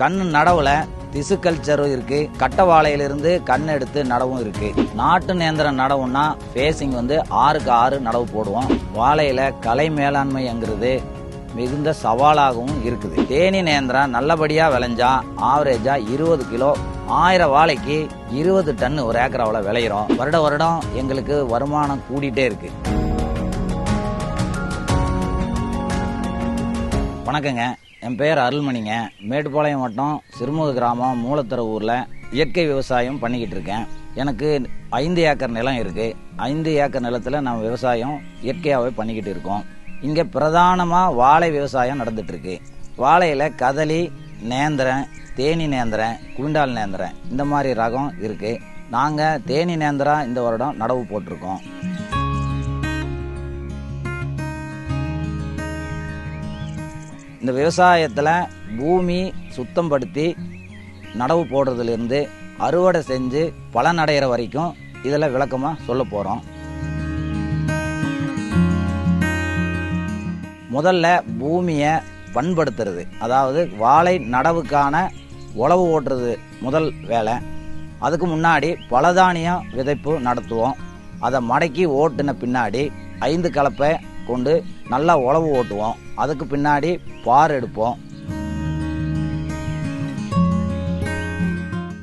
கண் நடவுல திசு கல்ச்சரும் இருக்கு. கட்ட வாழையிலிருந்து கண் எடுத்து நடவும் இருக்கு. நாட்டு நேந்திரம் நடவுன்னா ஃபேஸிங் வந்து ஆறுக்கு ஆறு நடவு போடுவோம். வாழையில கலை மேலாண்மைங்கிறது மிகுந்த சவாலாகவும் இருக்குது. தேனி நேந்திரம் நல்லபடியா விளைஞ்சா ஆவரேஜா இருபது கிலோ. ஆயிரம் வாழைக்கு இருபது டன் ஒரு ஏக்கராவில் விளையிறோம். வருட வருடம் எங்களுக்கு வருமானம் கூடிட்டே இருக்கு. வணக்கங்க. என் பேர் அருள்மணிங்க. மேட்டுப்பாளையம் வட்டம் சிறுமுக கிராமம் மூலத்தர ஊரில் இயற்கை விவசாயம் பண்ணிக்கிட்டு இருக்கேன். எனக்கு ஐந்து ஏக்கர் நிலம் இருக்குது ஐந்து ஏக்கர் நிலத்தில் நம்ம விவசாயம் இயற்கையாகவே பண்ணிக்கிட்டு இருக்கோம். இங்கே பிரதானமாக வாழை விவசாயம் நடந்துகிட்ருக்கு வாழையில் கதலி நேந்திரன் தேனி நேந்திரன் குவிண்டால் நேந்திரன் இந்த மாதிரி ரகம் இருக்குது நாங்கள் தேனி நேந்திரம் இந்த வருடம் நடவு போட்டிருக்கோம். இந்த விவசாயத்தில் பூமி சுத்தம் படுத்தி நடவு போடுறதுலேருந்து அறுவடை செஞ்சு பலன் அடைகிற வரைக்கும் இதில் விளக்கமாக சொல்ல போகிறோம் முதல்ல பூமியை பண்படுத்துறது அதாவது வாழை நடவுக்கான உழவு ஓட்டுறது முதல் வேலை. அதுக்கு முன்னாடி பலதானியம் விதைப்பு நடத்துவோம். அதை மடக்கி ஓட்டுன பின்னாடி ஐந்து கலப்பை கொண்டு நல்லா உழவு ஓட்டுவோம். அதுக்கு பின்னாடி பார் எடுப்போம்.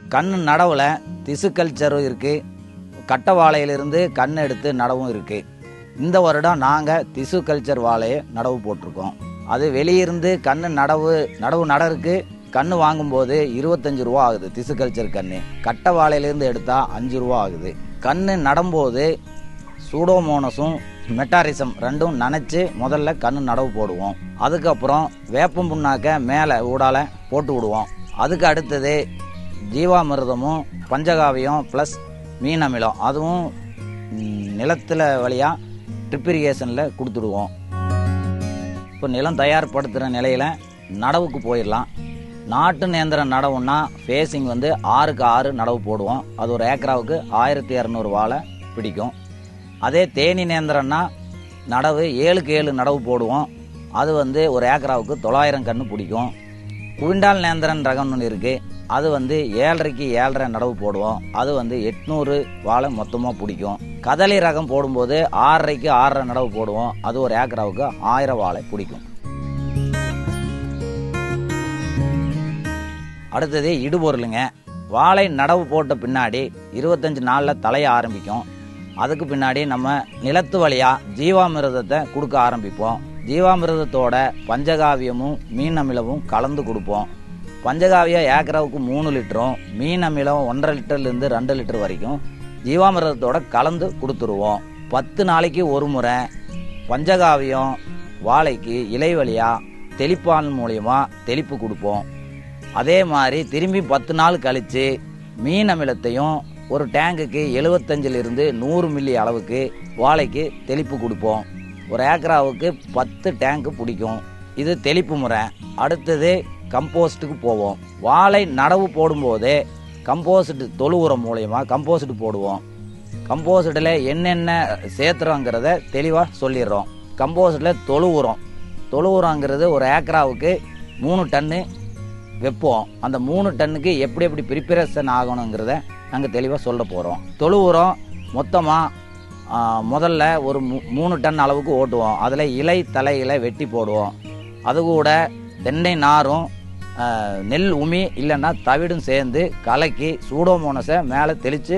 கண் நடவுல திசு கல்ச்சரும் இருக்கு. கட்டை வாழையிலிருந்து கண் எடுத்து நடவும் இருக்கு. இந்த வருடம் நாங்கள் திசு கல்ச்சர் வாழையை நடவு போட்டிருக்கோம். அது வெளியிருந்து கண் நடவு நடவு நடருக்கு. கன்று வாங்கும்போது இருபத்தஞ்சு ரூபா ஆகுது திசு கல்ச்சர் கண்ணு. கட்ட வாழையிலேருந்து எடுத்தால் அஞ்சு ரூபா ஆகுது. கண்ணு நடும்போது சூடோமோனஸும் மெட்டாரிசம் ரெண்டும் நனைச்சி முதல்ல கண்ணு நடவு போடுவோம். அதுக்கப்புறம் வேப்பம் புண்ணாக்க மேலே ஊடால போட்டு விடுவோம். அதுக்கு அடுத்தது ஜீவாமிர்தமும் பஞ்சகாவியம் ப்ளஸ் மீன் அமிலம் அதுவும் நிலத்தில் வழியாக ட்ரிப் இரிகேஷனில் கொடுத்துடுவோம். இப்போ நிலம் தயார்படுத்துகிற நிலையில் நடவுக்கு போயிடலாம். நாட்டு நேந்திரம் நடவுன்னா ஃபேஸிங் வந்து ஆறுக்கு ஆறு நடவு போடுவோம். அது ஒரு ஏக்கராவுக்கு ஆயிரத்தி இரநூறு வாழை பிடிக்கும். அதே தேனி நேந்திரம்னா நடவு ஏழுக்கு ஏழு நடவு போடுவோம். அது வந்து ஒரு ஏக்கராவுக்கு தொள்ளாயிரம் கன்று பிடிக்கும். குவிண்டால் நேந்திரன் ரகம்னு ஒன்று இருக்குது அது வந்து ஏழரைக்கு ஏழரை நடவு போடுவோம். அது வந்து எட்நூறு வாழை மொத்தமாக பிடிக்கும். கதலி ரகம் போடும்போது ஆறரைக்கு ஆறரை நடவு போடுவோம். அது ஒரு ஏக்கராவுக்கு ஆயிரம் வாழை பிடிக்கும். அடுத்தது இடுபொருளுங்க. வாழை நடவு போட்ட பின்னாடி இருபத்தஞ்சு நாளில் தலைய ஆரம்பிக்கும். அதுக்கு பின்னாடி நம்ம நிலத்து வழியாக ஜீவாமிரதத்தை கொடுக்க ஆரம்பிப்போம். ஜீவாமிரதத்தோட பஞ்சகாவியமும் மீன் அமிலமும் கலந்து கொடுப்போம். பஞ்சகாவியம் ஏக்கராவுக்கு மூணு லிட்டரும் மீன் அமிலம் ஒன்றரை லிட்டர்லேருந்து ரெண்டு லிட்டர் வரைக்கும் ஜீவாமிரதத்தோட கலந்து கொடுத்துருவோம். பத்து நாளைக்கு ஒரு முறை பஞ்சகாவியம் வாழைக்கு இலை வழியாக தெளிப்பான் மூலயமா தெளிப்பு கொடுப்போம். அதே மாதிரி திரும்பி பத்து நாள் கழித்து மீன் அமிலத்தையும் ஒரு டேங்குக்கு எழுபத்தஞ்சிலிருந்து நூறு மில்லி அளவுக்கு வாழைக்கு தெளிப்பு கொடுப்போம். ஒரு ஏக்கராவுக்கு பத்து டேங்கு பிடிக்கும். இது தெளிப்பு முறை. அடுத்தது கம்போஸ்ட்டுக்கு போவோம். வாழை நடவு போடும்போதே கம்போஸ்ட் தொழு உரம் மூலயமா கம்போஸ்ட் போடுவோம். கம்போஸ்டில் என்னென்ன சேர்த்துறோங்கிறத தெளிவாக சொல்லிடுறோம். கம்போஸ்டில் தொழு உரம். தொழு உரங்கிறது ஒரு ஏக்கராவுக்கு மூணு டன்னு வைப்போம். அந்த மூணு டன்னுக்கு எப்படி எப்படி ப்ரிப்பரேஷன் ஆகணுங்கிறத நாங்கள் தெளிவாக சொல்ல போகிறோம் தொழு உரம் மொத்தமாக முதல்ல ஒரு மூ- மூணு டன் அளவுக்கு ஓட்டுவோம். அதில் இலை தலைகளை வெட்டி போடுவோம். அது கூட தென்னை நாரும் நெல் உமி இல்லைன்னா தவிடும் சேர்ந்து கலக்கி சூடோமோனஸை மேலே தெளித்து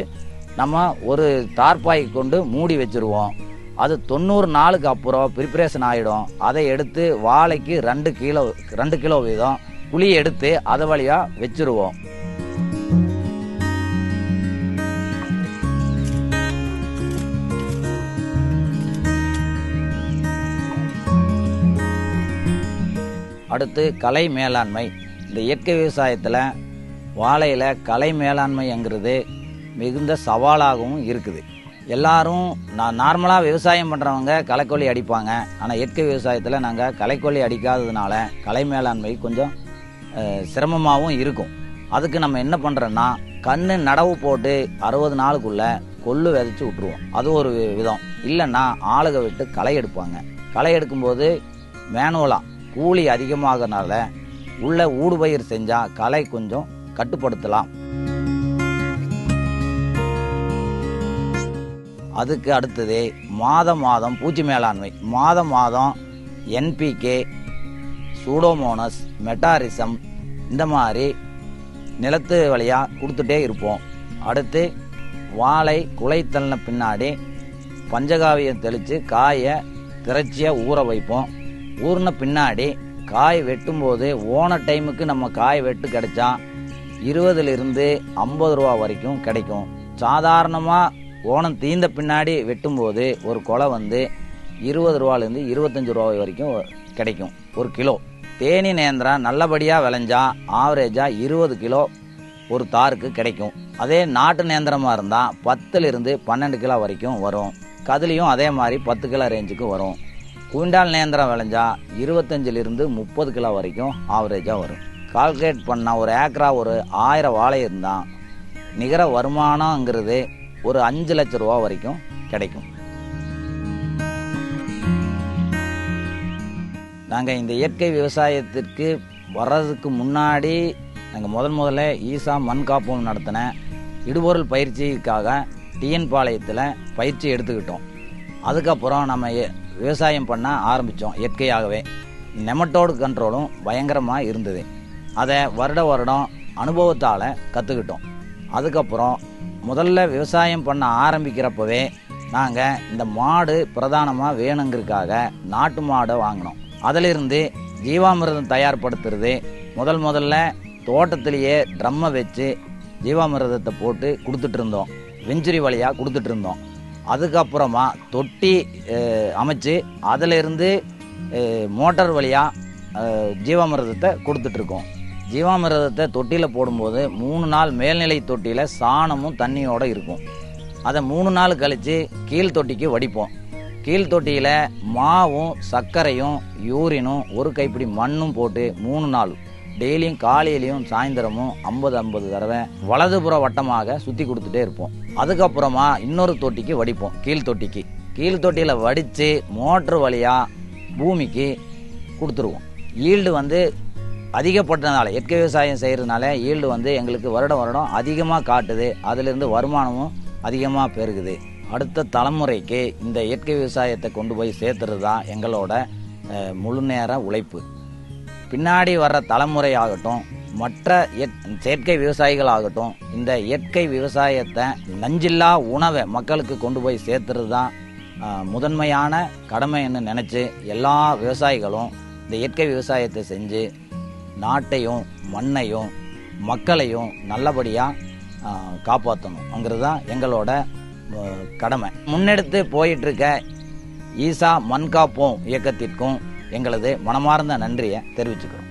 நம்ம ஒரு தார்பாய் கொண்டு மூடி வச்சிருவோம். அது தொண்ணூறு நாளுக்கு அப்புறம் ப்ரிப்ரேஷன் ஆகிடும் அதை எடுத்து வாழைக்கு ரெண்டு கிலோ ரெண்டு கிலோ வீதம் குழி எடுத்து அதை வழியாக வச்சுருவோம். அடுத்து கலை மேலாண்மை. இந்த இயற்கை விவசாயத்தில் வாழையில் கலை மேலாண்மைங்கிறது மிகுந்த சவாலாகவும் இருக்குது. எல்லாரும் நான் நார்மலாக விவசாயம் பண்ணுறவங்க களைக்கொல்லி அடிப்பாங்க. ஆனால் இயற்கை விவசாயத்தில் நாங்கள் களைக்கொல்லி அடிக்காததுனால கலை மேலாண்மை கொஞ்சம் சிரமமாகவும் இருக்கும். அதுக்கு நம்ம என்ன பண்ணுறோன்னா கண்ணு நடவு போட்டு அறுபது நாளுக்குள்ளே கொள்ளு விதைச்சி விட்ருவோம் அது ஒரு விதம். இல்லைன்னா ஆளுக விட்டு களை எடுப்பாங்க. களை எடுக்கும்போது மேனுவலாக கூலி அதிகமாகறனால உள்ள ஊடுபயிர் செஞ்சால் களை கொஞ்சம் கட்டுப்படுத்தலாம். அதுக்கு அடுத்தது மாதம் மாதம் பூச்சி மேலாண்மை. மாதம் மாதம் என்பிகே சூடோமோனஸ் மெட்டாரிசம் இந்த மாதிரி நிலத்து வழியாக கொடுத்துட்டே இருப்போம். அடுத்து வாழை குலை பின்னாடி பஞ்சகாவியம் தெளித்து காயை திரைச்சியாக ஊற வைப்போம். ஊர்ன பின்னாடி காய் வெட்டும்போது ஓன டைமுக்கு நம்ம காய் வெட்டு கிடைச்சா இருபதுலேருந்து ஐம்பது ரூபா வரைக்கும் கிடைக்கும். சாதாரணமாக ஓணம் தீந்த பின்னாடி வெட்டும்போது ஒரு கொலை வந்து இருபது ரூபாலேருந்து இருபத்தஞ்சி ரூபா வரைக்கும் கிடைக்கும். ஒரு கிலோ. தேனி நேந்திரம் நல்லபடியாக விளைஞ்சா ஆவரேஜாக இருபது கிலோ ஒரு தாருக்கு கிடைக்கும். அதே நாட்டு நேந்திரமாக இருந்தால் பத்துலேருந்து பன்னெண்டு கிலோ வரைக்கும் வரும். கதிலையும் அதே மாதிரி பத்து கிலோ ரேஞ்சுக்கு வரும். குவிண்டால் நேந்திரம் விளைஞ்சா இருபத்தஞ்சிலிருந்து முப்பது கிலோ வரைக்கும் ஆவரேஜாக வரும். கால்குலேட் பண்ணால் ஒரு ஏக்கரா ஒரு ஆயிரம் வாழை இருந்தால் நிகர வருமானங்கிறது ஒரு அஞ்சு லட்ச ரூபா வரைக்கும் கிடைக்கும். நாங்கள் இந்த இயற்கை விவசாயத்திற்கு வர்றதுக்கு முன்னாடி நாங்கள் முதல் முதல்ல ஈசா மண் காப்பம் நடத்தின இடுபொருள் பயிற்சிக்காக டிஎன் பாளையத்தில் பயிற்சி எடுத்துக்கிட்டோம். அதுக்கப்புறம் நம்ம விவசாயம் பண்ண ஆரம்பித்தோம் இயற்கையாகவே. நெமட்டோடு கண்ட்ரோலும் பயங்கரமாக இருந்தது. அதை வருட வருடம் அனுபவத்தால் கற்றுக்கிட்டோம் அதுக்கப்புறம் முதல்ல விவசாயம் பண்ண ஆரம்பிக்கிறப்பவே நாங்கள் இந்த மாடு பிரதானமாக வேணுங்கிறதுக்காக நாட்டு மாடை வாங்கினோம். அதிலிருந்து ஜீவாமிர்தம் தயார்படுத்துறது முதல் முதல்ல தோட்டத்திலேயே ட்ரம்மை வச்சு ஜீவாமிர்தத்தை போட்டு கொடுத்துட்ருந்தோம் வெஞ்சுரி வழியாக கொடுத்துட்ருந்தோம் இருந்தோம். அதுக்கப்புறமா தொட்டி அமைச்சு அதிலிருந்து மோட்டார் வழியாக ஜீவாமிரதத்தை கொடுத்துட்ருக்கோம். ஜீவாமிரதத்தை தொட்டியில் போடும்போது மூணு நாள் மேல்நிலை தொட்டியில் சாணமும் தண்ணியோடு இருக்கும். அதை மூணு நாள் கழித்து கீழ் தொட்டிக்கு வடிப்போம். கீழ் தொட்டியில் மாவும் சர்க்கரையும் யூரினும் ஒரு கைப்பிடி மண்ணும் போட்டு மூணு நாள் டெய்லியும் காலையிலையும் சாயந்தரமும் ஐம்பது ஐம்பது தடவை வலதுபுற வட்டமாக சுற்றி கொடுத்துட்டே இருப்போம். அதுக்கப்புறமா இன்னொரு தொட்டிக்கு வடிப்போம் கீழ் தொட்டிக்கு. கீழ் தொட்டியில் வடித்து மோட்ரு வழியாக பூமிக்கு கொடுத்துருவோம். ஈல்டு வந்து அதிகப்பட்டனால இயற்கை விவசாயம் செய்கிறதுனால ஈல்டு வந்து எங்களுக்கு வருடம் வருடம் அதிகமாக காட்டுது. அதிலிருந்து வருமானமும் அதிகமாக பெருகுது. அடுத்த தலைமுறைக்கு இந்த இயற்கை விவசாயத்தை கொண்டு போய் சேர்த்துறது தான் எங்களோட முழு நேர உழைப்பு. பின்னாடி வர்ற தலைமுறை ஆகட்டும் மற்ற செயற்கை விவசாயிகள் ஆகட்டும் இந்த இயற்கை விவசாயத்தை நஞ்சில்லா உணவை மக்களுக்கு கொண்டு போய் சேர்த்துறது தான் முதன்மையான கடமைன்னு நினச்சி எல்லா விவசாயிகளும் இந்த இயற்கை விவசாயத்தை செஞ்சு நாட்டையும் மண்ணையும் மக்களையும் நல்லபடியாக காப்பாற்றணுங்கிறது தான் எங்களோட கடமை. முன்னெடுத்து போயிட்டுருக்க ஈசா மண் காப்போம் இயக்கத்திற்கும் எங்களது மனமார்ந்த நன்றியை தெரிவிச்சுக்கிறோம்.